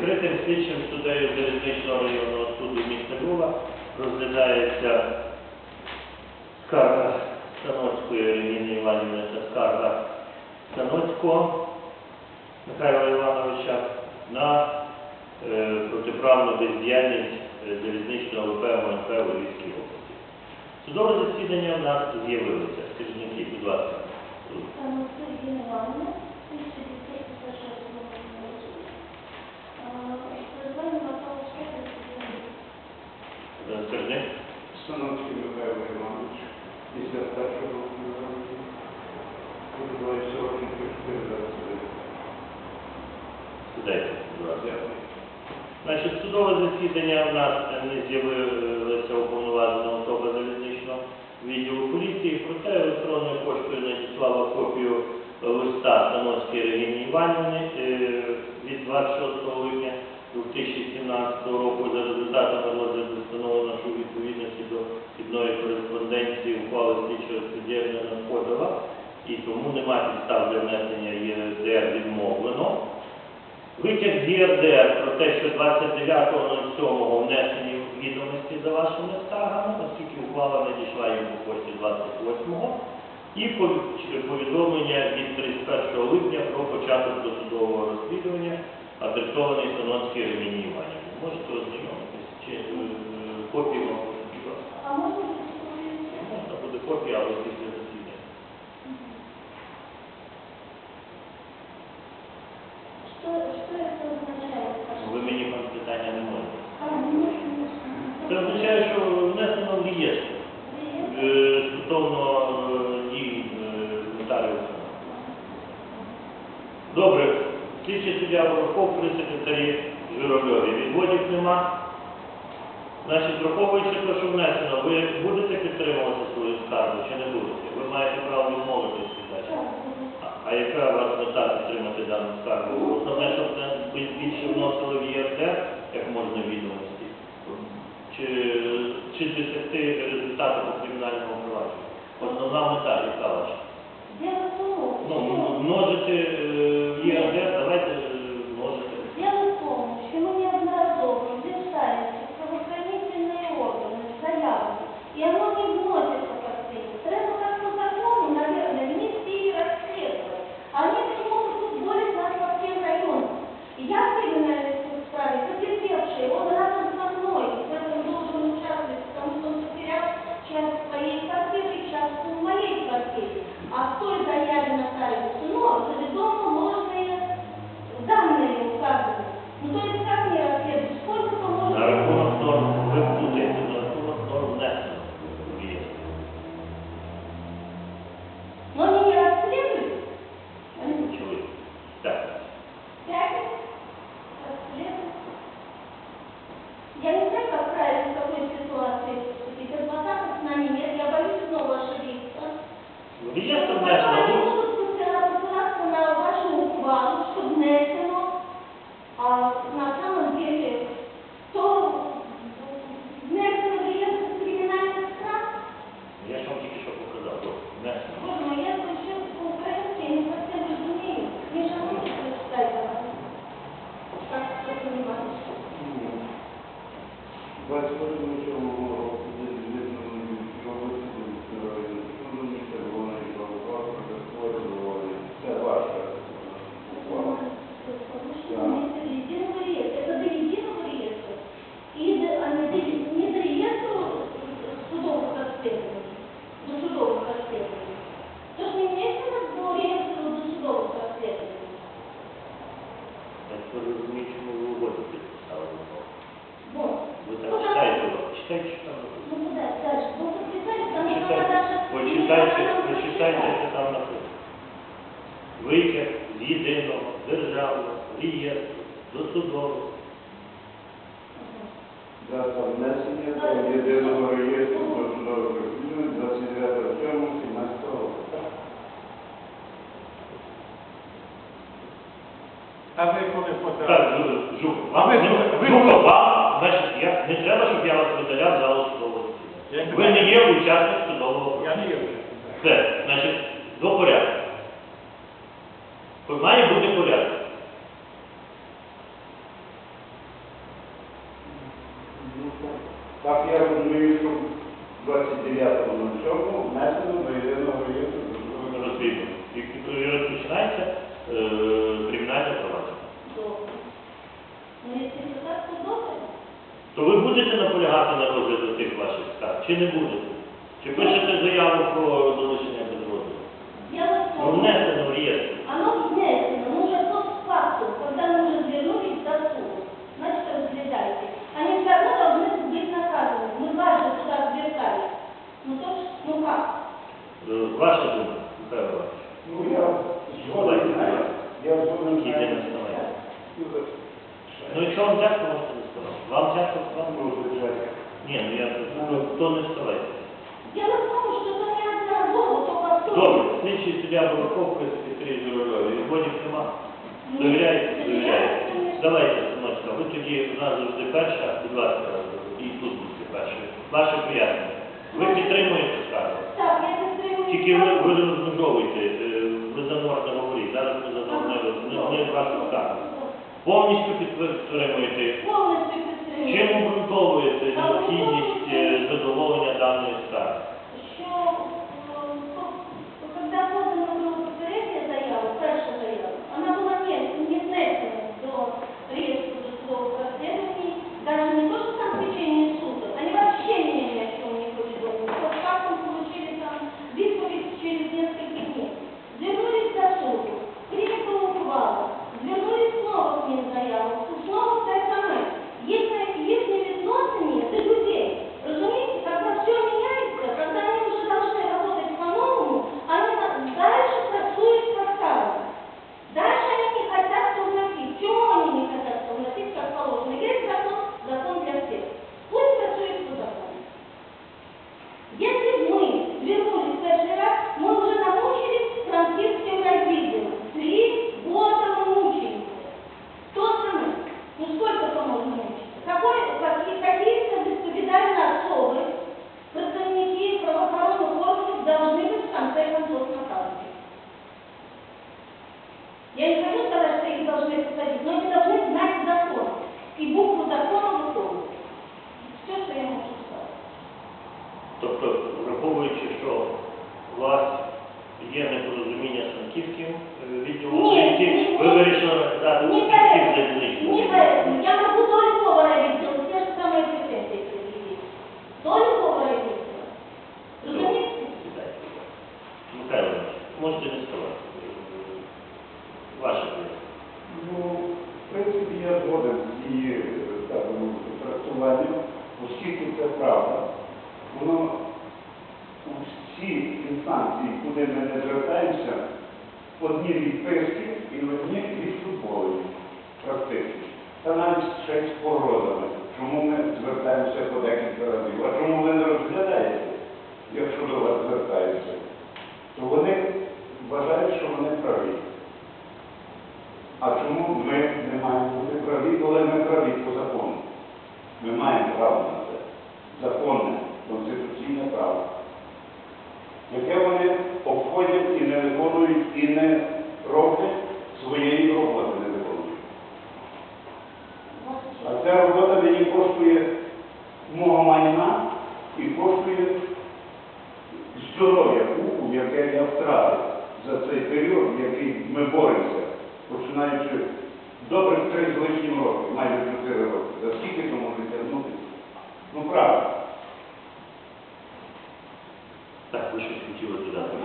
Відкритим слідчим суддею залізничного районного суду міста Львова розглядається скарга Станоцької Ірини Іванівни та скарга Станоцького Михайла Івановича на е, протиправну бездіяльність е, залізничного ВП МНП у Львівській області. Судове засідання у нас з'явилося. Скажіть, будь ласка. Там Сергій Івановна, 1956 року. Призвання на право Скажіть. Становський Михайло Іванович, 51 року народження, відбувається років 429. Сідайте, будь ласка. Значить, судове засідання у нас не з'явилася уповноважена особа залізничного відділу поліції, проте електронною поштою надіслала копію листа Становської Регіні Іванівни е, від 26 липня 2017 року за результатами розгляду встановлено, що у відповідності до хідної кореспонденції ухвали слідчого судді надходила, і тому немає підстав для внесення ЄРДР відмовлено. Витяг з ЄРДР про те, що 29.07 внесені відомості за вашими скаргами, оскільки ухвала надійшла по пошті 28-го, і повідомлення від 31 липня про початок досудового розслідування, адресований Станонській Реміні Іванівні. Можете ознайомитись, чи е, копію вам будь ласка. А можна? Можна буде копія, але після засідання. Что, что это означает? Ви мені питання не можете. Ну, ну, Це означає, що Добре, слідчий суддя Ворохов при секретарі Журавльові. Відводів нема. Значить, враховуючи те, що внесено, ви будете підтримувати свою скаргу чи не будете? Ви маєте право відмовитися від дачі. А- яка у вас мета підтримати дану скаргу? Основне, щоб це більше вносили в ЄРДР, як можна відомості, чи, чи досягти результату по кримінальному провадженню? Основна мета, яка ваша? Ну, множити читайте, Ну написано. куда? Ну подписали, потому что она Почитайте, почитайте, почитайте, що там написано. Витяг з єдиного державного реєстру досудового. Дата внесення до єдиного реєстру досудових розслідувань 29 7 17 року. А ви коли подали? Жу- Жук, А ви- вам, Жуков, вам, значить, я, не треба, щоб я вас видаляв залу судового засідання. Ви не є учасник судового процесу. Я не є учасником. Все, значить, до порядку. Має бути порядок. Ну, так я розумію, що 29.07 у нас наполягати на розгляду тих ваших скарг? Чи не будете? Чи пишете заяву про залучення без розгляду? Я вас Довіряєте? Довіряєте. Давайте, синочка, ви тоді в нас завжди перша, будь ласка, і тут будьте першою. Ваше пояснення. Ви підтримуєте скаргу? Так, я підтримую. Тільки ви, ви розмежовуйте, е, ви заморно говоріть, зараз ми задовольнили, не, не вашу скаргу. Повністю підтримуєте. Повністю підтримую. Чим обґрунтовуєте необхідність е, задоволення? Ваше Ну, в принципі, я згоден з її е, трактуванням, оскільки це правда. Воно у всі інстанції, куди ми не звертаємося, одні відписки і одні відфутболені практично. Та навіть ще й з породами. Чому ми звертаємося по декілька разів? А чому ви не розглядаєте, якщо до вас звертаються, то вони вважають, що вони праві. А чому ми не маємо бути праві, коли ми праві по закону? Ми маємо право на це. Законне, конституційне право, яке вони обходять і не виконують, і не роблять своєї роботи не виконують. А ця робота мені коштує мого майна і коштує здоров'я, яке я втратив за цей період, в який ми боремося починаючи добрих три з лишнім років, майже чотири роки. За скільки то може тягнутися? Ну правда. Так, ви щось хотіли додати.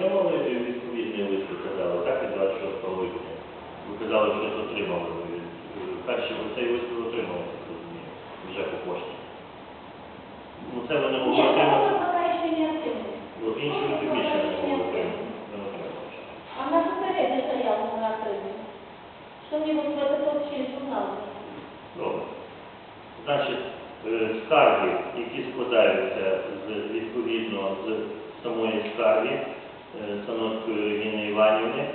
Отримали відповідний лист, ви казали, так, від 26 липня? Ви казали, що щось отримали. Ви, е, Перший цей лист ви отримали, вже по пошті. Ну це ви не могли отримати. От інші ви приміщення не могли отримати. А на попередню заяву ми отримали. Що мені вот в этот общий журнал? Добре. Значить, е, скарги, які складаються з, відповідно з самої скарги е, Саноцької Регіни Іванівни, е,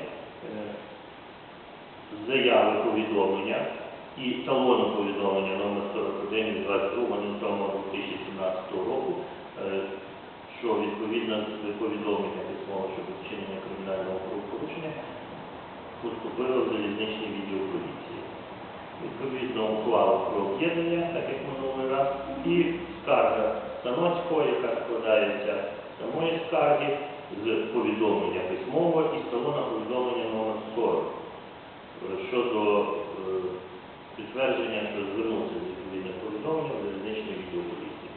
заяви повідомлення і талону повідомлення номер 41 від 22.07.2017 року, е, що відповідно з повідомлення письмово щодо вчинення кримінального правопорушення поступило в залізничний відділ поліції. Відповідно ухвалу про об'єднання, так як минулий раз, і скарга Саноцького, яка складається самої скарги, з повідомлення письмового і з талона повідомлення номер 40 е, щодо е, підтвердження, що звернувся з відповідним повідомленням в залізничний відділ поліції.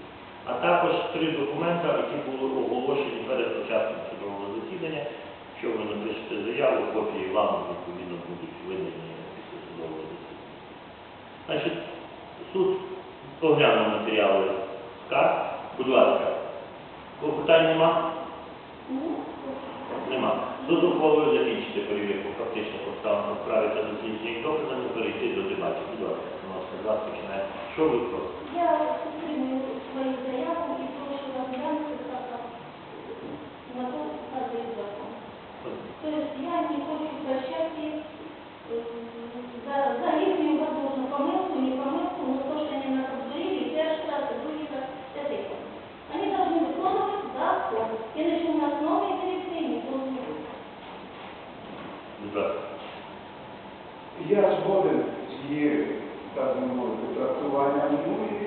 А також три документи, які були оголошені перед початком судового засідання. Якщо ви напишете заяву, копії вам відповідно будуть видані після судового засідання. Значить, суд оглянув матеріали скарг. Будь ласка, клопотань нема? Нема. Суд ухвалою закінчити перевірку фактичних обставин у справі та дослідження їх доказами перейти до дебатів. Будь ласка, Тимошка, з вас починає. Що ви просите? Я підтримую свою заяву і прошу розглянути так на то стати закон. Тобто я не хочу прощати ем, за, за я згоден з її, так би мовити, трактуванням. Ну